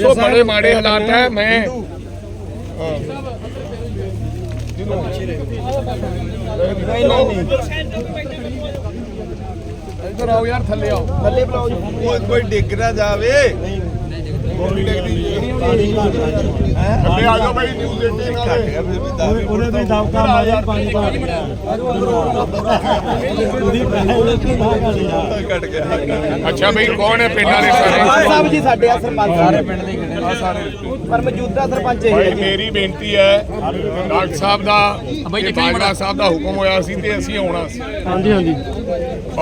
ਸੋ ਬੜੇ ਮਾੜੇ ਹਾਲਾਤ ਹੈ ਮੈਂ ਨਹੀਂ ਨਹੀਂ ਇੱਧਰ ਆਓ ਯਾਰ ਥੱਲੇ ਆਓ। ਥੱਲੇ ਬੁਲਾਓ ਕੋਈ ਡਿੱਗ ਨਾ ਜਾਵੇ। ਥੱਲੇ ਆ ਜਾਓ ਬਈ ਨਿਊਜ਼ 18 ਵਾਲੇ ਉਹਨੇ ਵੀ ਦਬਕਾ ਮਾਰਿਆ ਪਾਣੀ ਪਾ ਉਹਦੀ ਪਹਿਲੇ ਕੀ ਭਾਗਾ ਕੱਟ ਗਿਆ ਅੱਛਾ ਬਈ ਕੌਣ ਹੈ ਪਿੰਡ ਵਾਲੇ ਸਾਰੇ? ਸਾਹਿਬ ਜੀ ਸਾਡੇ ਆ ਸਰਪੰਚ। ਸਾਰੇ ਪਿੰਡ ਦੇ ਪਰ ਮੌਜੂਦਾ ਸਰਪੰਚ ਇਹ ਹੈ ਭਾਈ ਜੀ। ਮੇਰੀ ਬੇਨਤੀ ਹੈ ਡਾਕਟਰ ਸਾਹਿਬ ਦਾ ਤੇ ਬਾਜਵਾ ਸਾਹਿਬ ਦਾ ਹੁਕਮ ਹੋਇਆ ਸੀ ਤੇ ਅਸੀਂ ਆਉਣਾ ਸੀ। ਹਾਂਜੀ ਹਾਂਜੀ।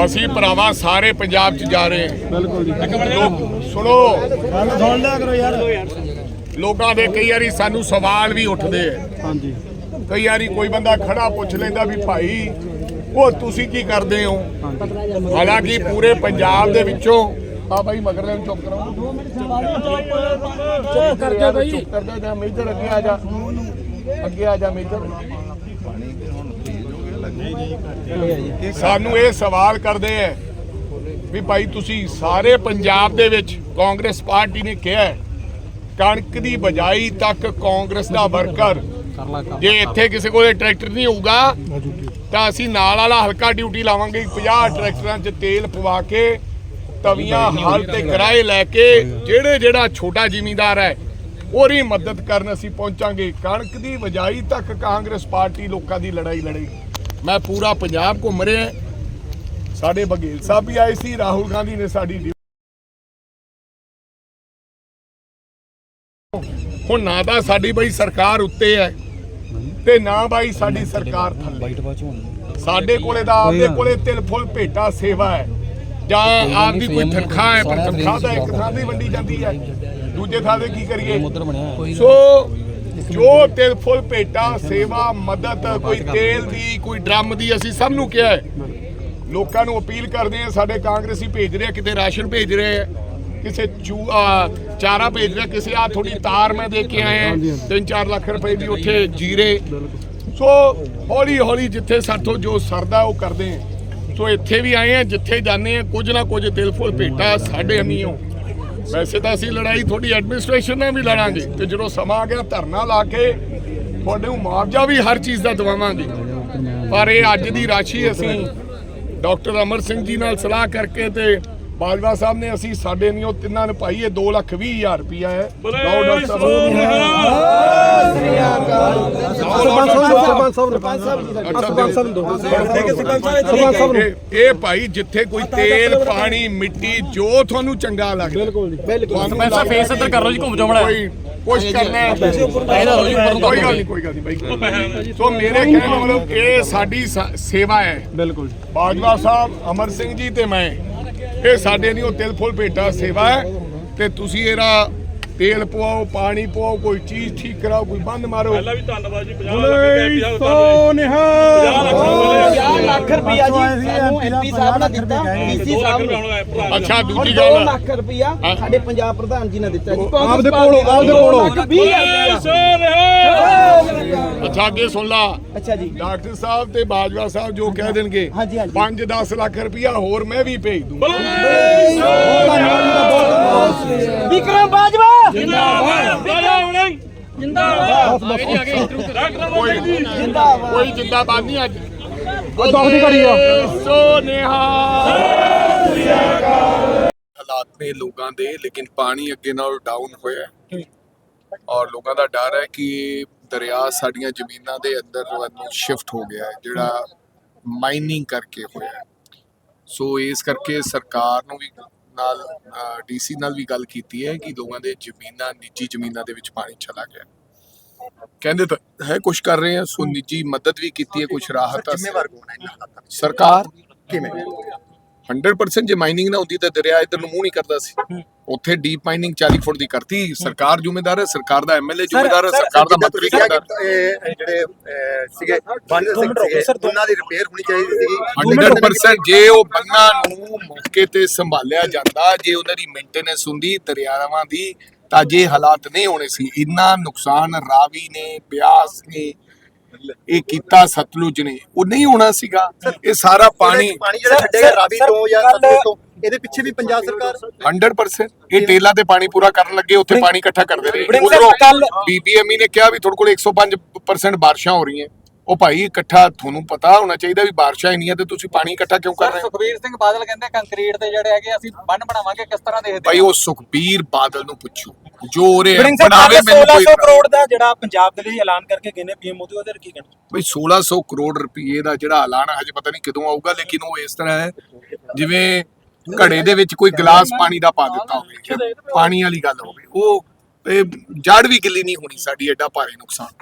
ਅਸੀਂ ਭਰਾਵਾ ਸਾਰੇ ਪੰਜਾਬ 'ਚ ਜਾ ਰਹੇ ਹਾਂ। ਬਿਲਕੁਲ ਜੀ। ਲੋਕ ਸੁਣੋ। ਸੁਣ ਲਿਆ ਕਰੋ ਯਾਰ। ਲੋਕਾਂ ਦੇ ਕਈ ਵਾਰੀ ਸਾਨੂੰ ਸਵਾਲ ਵੀ ਉੱਠਦੇ ਆ। ਹਾਂਜੀ। ਕਈ ਵਾਰੀ ਕੋਈ ਬੰਦਾ ਖੜਾ ਪੁੱਛ ਲੈਂਦਾ ਵੀ ਭਾਈ ਉਹ ਤੁਸੀਂ ਕੀ ਕਰਦੇ ਹੋ? ਹਾਲਾਂਕਿ ਪੂਰੇ ਪੰਜਾਬ ਦੇ ਵਿੱਚੋਂ ਆ ਬਾਈ ਮਗਰ ਲੈਣ ਚੁੱਪ ਕਰਾਓ। ਚੁੱਪ ਕਰ ਜਾ ਬਾਈ। ਚੁੱਪ ਕਰ ਜਾ ਜਾ ਮੇਜਰ ਅੱਗੇ ਆ ਜਾ। ਅੱਗੇ ਆ ਜਾ ਮੇਜਰ। ਸਾਨੂੰ ਇਹ ਸਵਾਲ ਕਰਦੇ ਆ ਵੀ ਭਾਈ ਤੁਸੀਂ ਸਾਰੇ ਪੰਜਾਬ ਦੇ ਵਿੱਚ ਕਾਂਗਰਸ ਪਾਰਟੀ ਨੇ ਕਿਹਾ ਹੈ, ਕਣਕ ਦੀ ਬਜਾਈ ਤੱਕ ਕਾਂਗਰਸ ਦਾ ਵਰਕਰ ਜੇ ਇੱਥੇ ਕਿਸੇ ਕੋਲੇ ਟਰੈਕਟਰ ਨਹੀਂ ਹੋਊਗਾ ਤਾਂ ਅਸੀਂ ਨਾਲ ਵਾਲਾ ਹਲਕਾ ਡਿਊਟੀ ਲਾਵਾਂਗੇ 50 ਟਰੈਕਟਰਾਂ 'ਚ ਤੇਲ ਪਵਾ ਕੇ ਤਵੀਆਂ ਹਲ ਤੇ ਕਿਰਾਏ ਲੈ ਕੇ ਜਿਹੜੇ ਜਿਹੜਾ ਛੋਟਾ ਜ਼ਿਮੀਂਦਾਰ ਹੈ ਉਹਦੀ ਮਦਦ ਕਰਨ ਅਸੀਂ ਪਹੁੰਚਾਂਗੇ। ਕਣਕ ਦੀ ਵਜਾਈ ਤੱਕ ਕਾਂਗਰਸ ਪਾਰਟੀ ਲੋਕਾਂ ਦੀ ਲੜਾਈ ਲੜੇਗੀ ਮੈਂ ਪੂਰਾ ਪੰਜਾਬ ਘੁੰਮ ਰਿਹਾ ਸਾਡੇ ਬਗੇਲ ਸਾਹਿਬ ਵੀ ਆਏ ਸੀ ਰਾਹੁਲ ਗਾਂਧੀ ਨੇ ਸਾਡੀ ਹੁਣ ਨਾ ਤਾਂ ਸਾਡੀ ਬਈ ਸਰਕਾਰ ਉੱਤੇ ਹੈ ਤੇ ਨਾ ਬਾਈ ਸਾਡੀ ਸਰਕਾਰ ਥੱਲੇ। ਸਾਡੇ ਕੋਲੇ ਦਾ ਆਪਦੇ ਕੋਲੇ ਤਿਲ ਫੁੱਲ ਭੇਟਾ ਸੇਵਾ ਹੈ। ਜਾਂ ਆਪਦੀ ਕੋਈ ਤਨਖਾਹ ਹੈ ਪਰ ਤਨਖਾਹ ਤਾਂ ਇੱਕ ਥਾਂ ਦੀ ਵੰਡੀ ਜਾਂਦੀ ਹੈ। ਦੂਜੇ ਥਾਂ ਤੇ ਕੀ ਕਰੀਏ? ਸੋ ਜੋ ਤਿਲ ਫੁੱਲ ਭੇਟਾ ਸੇਵਾ ਮਦਦ ਕੋਈ ਤੇਲ ਦੀ ਕੋਈ ਡਰਮ ਦੀ ਅਸੀਂ ਸਭ ਨੂੰ ਕਿਹਾ ਹੈ। ਲੋਕਾਂ ਨੂੰ ਅਪੀਲ ਕਰਦੇ ਆ ਸਾਡੇ ਕਾਂਗਰਸੀ ਭੇਜ ਰਹੇ ਆ ਕਿਤੇ ਰਾਸ਼ਨ ਭੇਜ ਰਹੇ ਆ ਕਿਸੇ ਚਾਰਾ ਭੇਜ ਰਿਹਾ ਕਿਸੇ ਆ ਥੋੜੀ ਤਾਰ ਮੈਂ ਦੇ ਕੇ ਆਏ ਆ 3-4 ਲੱਖ ਰੁਪਏ ਦੀ ਉੱਥੇ ਜੀਰੇ। ਸੋ ਹੌਲੀ ਹੌਲੀ ਜਿੱਥੇ ਸਾਥੋਂ ਜੋ ਸਰਦਾ ਉਹ ਕਰਦੇ ਆ ਸੋ ਇੱਥੇ ਵੀ ਆਏ ਆ ਜਿੱਥੇ ਜਾਂਦੇ ਆ ਕੁਝ ਨਾ ਕੁਝ ਦਿਲ ਫੁੱਲ ਭੇਟਾ ਸਾਡੇ ਅੰਨੀਓ। ਵੈਸੇ ਤਾਂ ਅਸੀਂ ਲੜਾਈ ਤੁਹਾਡੀ ਐਡਮਿਨਿਸਟ੍ਰੇਸ਼ਨ ਨਾਲ ਵੀ ਲੜਾਂਗੇ ਤੇ ਜਦੋਂ ਸਮਾਂ ਆ ਗਿਆ ਧਰਨਾ ਲਾ ਕੇ ਤੁਹਾਡੇ ਨੂੰ ਮੁਆਵਜ਼ਾ ਵੀ ਹਰ ਚੀਜ਼ ਦਾ ਦਵਾਵਾਂਗੇ। ਪਰ ਇਹ ਅੱਜ ਦੀ ਰਾਸ਼ੀ ਅਸੀਂ ਡਾਕਟਰ ਅਮਰ ਸਿੰਘ ਜੀ ਨਾਲ ਸਲਾਹ ਕਰਕੇ ਤੇ ਬਾਜਵਾ ਸਾਹਿਬ ਨੇ ਅਸੀਂ ਸਾਡੇ ਨਹੀਂ ਉਹ ਤਿੰਨਾਂ ਨੂੰ ਪਾਈ ਇਹ 2 ਲੱਖ 20 ਹਜ਼ਾਰ ਰੁਪਇਆ ਹੈ। ਲਓ ਡਾਕਟਰ ਸਰਪੰਚ ਸਾਹਿਬ ਸਰਪੰਚ ਸਾਹਿਬ ਜੀ ਅੱਛਾ ਸਰਪੰਚ ਸਾਹਿਬ ਦੋ। ਸਰਪੰਚ ਸਾਹਿਬ ਇਹ ਇਹ ਭਾਈ ਜਿੱਥੇ ਕੋਈ ਤੇਲ ਪਾਣੀ ਮਿੱਟੀ ਜੋ ਤੁਹਾਨੂੰ ਚੰਗਾ ਲੱਗਦਾ। ਬਿਲਕੁਲ ਜੀ ਬਿਲਕੁਲ। ਤੁਹਾਨੂੰ ਪੈਸਾ ਫੇਸ ਇੱਧਰ ਕਰ ਲਓ ਜੀ ਘੁੰਮ ਜਾਓ ਮਾੜਾ। ਕੋਈ ਕੁਛ ਕਰਨਾ ਹੈ। ਇਹਦਾ ਹੋ ਜੀ ਉੱਪਰ ਨੂੰ ਕੋਈ ਗੱਲ ਨਹੀਂ ਕੋਈ ਗੱਲ ਨਹੀਂ ਬਾਈ ਸੋ ਮੇਰੇ ਕਹਿਣ ਦਾ ਮਤਲਬ ਇਹ ਸਾਡੀ ਸ- ਸੇਵਾ ਹੈ। ਬਿਲਕੁਲ ਜੀ। ਬਾਜਵਾ ਸਾਹਿਬ ਅਮਰ ਸਿੰਘ ਜੀ ਤੇ ਮੈਂ। ਇਹ ਸਾਡੇ ਨਹੀਂ ਉਹ ਤਿਲ ਫੁੱਲ ਭੇਟਾ ਸੇਵਾ ਹੈ। ਤੇ ਤੁਸੀਂ ਇਹਦਾ ਤੇਲ ਪਵਾਓ ਪਾਣੀ ਪਵਾਓ ਕੋਈ ਚੀਜ਼ ਠੀਕ ਕਰਾਓ ਕੋਈ ਬੰਦ ਮਾਰੋ। ਪਹਿਲਾਂ ਵੀ ਧੰਨਵਾਦ ਜੀ 50 ਲੱਖ ਸੋ ਨਿਹਾਲ। 50 ਲੱਖ ਰੁਪਿਆ ਜੀ ਸਾਨੂੰ ਐਮਪੀ ਸਾਹਿਬ ਨੇ ਦਿੱਤਾ ਡੀਸੀ ਸਾਹਿਬ ਨੇ। ਰੁਪਏ ਅੱਛਾ ਦੂਜੀ 2 ਗੱਲ ਲੱਖ ਰੁਪਿਆ ਹਾਂ। ਸਾਡੇ ਪੰਜਾਬ ਪ੍ਰਧਾਨ ਜੀ ਨੇ ਦਿੱਤਾ ਜੀ। ਆਪਦੇ ਕੋਲੋਂ ਆਪਦੇ ਕੋਲੋਂ। 20000 ਅੱਛਾ ਅੱਗੇ ਸੁਣ ਲਾ। ਅੱਛਾ ਜੀ। ਡਾਕਟਰ ਸਾਹਿਬ ਤੇ ਬਾਜਵਾ ਸਾਹਿਬ ਜੋ ਕਹਿ ਦੇਣਗੇ ਹਾਂਜੀ, ਹਾਂਜੀ। 5-10 ਲੱਖ ਰੁਪਇਆ ਹੋਰ ਮੈਂ ਵੀ ਭੇਜ ਦੂੰ ਵਿਕਰਮ ਬਾਜਵਾ। ਕੋਈ ਜਿੰਦਾਬਾਦ। ਕੋਈ ਜਿੰਦਾਬਾਦ ਨਹੀਂ ਅੱਜ। ਦਾਖਲੀ ਕਰੀ ਆ। ਸੋ ਨਿਹਾਲ ਹਾਲਾਤ ਨੇ ਲੋਕਾਂ ਦੇ ਲੇਕਿਨ ਪਾਣੀ ਅੱਗੇ ਨਾਲੋਂ ਡਾਊਨ ਹੋਇਆ। ਔਰ ਲੋਕਾਂ ਦਾ ਡਰ ਹੈ ਕਿ ਦਰਿਆ ਸਾਡੀਆਂ ਜ਼ਮੀਨਾਂ ਦੇ ਅੰਦਰ ਨੂੰ ਸ਼ਿਫਟ ਹੋ ਗਿਆ ਹੈ ਜਿਹੜਾ ਮਾਈਨਿੰਗ ਕਰਕੇ ਹੋਇਆ। ਸੋ ਇਸ ਕਰਕੇ ਸਰਕਾਰ ਨੂੰ ਵੀ ਨਾਲ ਡੀਸੀ ਨਾਲ ਵੀ ਗੱਲ ਕੀਤੀ ਹੈ ਕਿ ਲੋਕਾਂ ਦੇ ਜ਼ਮੀਨਾਂ ਨਿੱਜੀ ਜ਼ਮੀਨਾਂ ਦੇ ਵਿੱਚ ਪਾਣੀ ਚਲਾ ਗਿਆ ਕਹਿੰਦੇ ਤਾਂ ਹੈ ਕੁਝ ਕਰ ਰਹੇ ਆ ਸੋ ਨਿੱਜੀ ਮਦਦ ਵੀ ਕੀਤੀ ਹੈ ਕੁਝ ਰਾਹਤ ਜ਼ਿੰਮੇਵਾਰ ਸਰਕਾਰ ਕਿਵੇਂ? 100% ਜੇ ਮਾਈਨਿੰਗ ਨਾ ਹੁੰਦੀ ਤਾਂ ਦਰਿਆ ਇਧਰ ਨੂੰ ਮੂੰਹ ਨਹੀਂ ਕਰਦਾ ਸੀ। ਉੱਥੇ ਡੀਪ ਮਾਈਨਿੰਗ 40 ਫੁੱਟ ਦੀ ਕਰਤੀ। ਸਰਕਾਰ ਜ਼ਿੰਮੇਦਾਰ ਹੈ ਸਰਕਾਰ ਦਾ ਐਮਐਲਏ ਜ਼ਿੰਮੇਦਾਰ ਹੈ ਸਰਕਾਰ ਦਾ ਮੰਤਰੀ ਜ਼ਿੰਮੇਦਾਰ ਜਿਹੜੇ ਸੀਗੇ ਬੰਦ ਸਿੰਘ ਸੀਗੇ ਉਹਨਾਂ ਦੀ ਰਿਪੇਅਰ ਹੋਣੀ ਚਾਹੀਦੀ ਸੀਗੀ। 100% ਜੇ ਉਹ ਬੰਨਾਂ ਨੂੰ ਮੌਕੇ ਤੇ ਸੰਭਾਲਿਆ ਜਾਂਦਾ ਜੇ ਉਹਨਾਂ ਦੀ ਮੇਨਟੇਨੈਂਸ ਹੁੰਦੀ ਦਰਿਆਵਾਂ ਦੀ ਤਾਂ ਜੇ ਹਾਲਾਤ ਨਹੀਂ ਹੋਣੇ ਸੀ ਇੰਨਾ ਨੁਕਸਾਨ ਰਾਵੀ ਨੇ ਬਿਆਸ ਨੇ ਇਹ ਕੀਤਾ ਸਤਲੁਜ ਨੇ। ਉਹ ਨਹੀਂ ਹੋਣਾ ਸੀਗਾ। ਇਹ ਸਾਰਾ ਪਾਣੀ ਪਾਣੀ ਜਿਹੜਾ ਛੱਡੇਗਾ ਰਾਵੀ ਤੋਂ ਜਾਂ ਸਤਲੁਜ ਤੋਂ। ਇਹਦੇ ਪਿੱਛੇ ਵੀ ਪੰਜਾਬ ਸਰਕਾਰ 100% ਇਹ ਟੇਲਾ ਤੇ ਪਾਣੀ ਪੂਰਾ ਕਰਨ ਲੱਗੇ ਉੱਥੇ ਪਾਣੀ ਇਕੱਠਾ ਕਰਦੇ ਰਹੇ। ਉਧਰੋਂ ਬੀਬੀਐਮਈ ਨੇ ਕਿਹਾ ਵੀ ਤੁਹਾਡੇ ਕੋਲ 105% ਬਾਰਿਸ਼ਾਂ ਹੋ ਰਹੀਆਂ। ਉਹ ਭਾਈ ਇਕੱਠਾ ਤੁਹਾਨੂੰ ਪਤਾ ਹੋਣਾ ਚਾਹੀਦਾ ਵੀ ਬਾਰਿਸ਼ਾਂ ਇੰਨੀਆਂ ਤੇ ਤੁਸੀਂ ਪਾਣੀ ਇਕੱਠਾ ਕਿਉਂ ਕਰ ਰਹੇ ਹੋ? ਸੁਖਬੀਰ ਸਿੰਘ ਬਾਦਲ ਕਹਿੰਦੇ ਕੰਕਰੀਟ ਦੇ ਜਿਹੜੇ ਹੈਗੇ ਅਸੀਂ ਬੰਨ ਬਣਾਵਾਂਗੇ ਕਿਸ ਤਰ੍ਹਾਂ ਦੇਖਦੇ ਭਾਈ ਉਹ ਸੁਖਬੀਰ ਬਾਦਲ ਨੂੰ ਪੁੱਛੋ ਜੋ ਉਹਰੇ ਬਣਾਵੇ ਮੈਨੂੰ ਕੋਈ 1600 ਕਰੋੜ ਦਾ ਜਿਹੜਾ ਪੰਜਾਬ ਦੇ ਲਈ ਐਲਾਨ ਕਰਕੇ ਗਏ ਨੇ ਪੀਐਮ ਮੋਦੀ ਉਹਦੇ ਕੀ ਕਹਿਣਾ? ਬਈ 1600 ਕਰੋੜ ਰੁਪਏ ਦਾ ਜਿਹੜਾ ਐਲਾਨ ਹੈ, ਹਜੇ ਪਤਾ ਨਹੀਂ ਕਦੋਂ ਆਊਗਾ ਲੇਕਿਨ ਉਹ ਇਸ ਤਰ੍ਹਾਂ ਹੈ ਜਿਵੇਂ ਘੜੇ ਦੇ ਵਿੱਚ ਕੋਈ ਗਲਾਸ ਪਾਣੀ ਦਾ ਪਾ ਦਿੱਤਾ ਹੋਵੇ ਪਾਣੀ ਵਾਲੀ ਗੱਲ ਹੋਵੇ ਉਹ ਇਹ ਜੜ ਵੀ ਗਿੱਲੀ ਨਹੀਂ ਹੋਣੀ ਸਾਡੀ ਐਡਾ ਭਾਰੀ ਨੁਕਸਾਨ।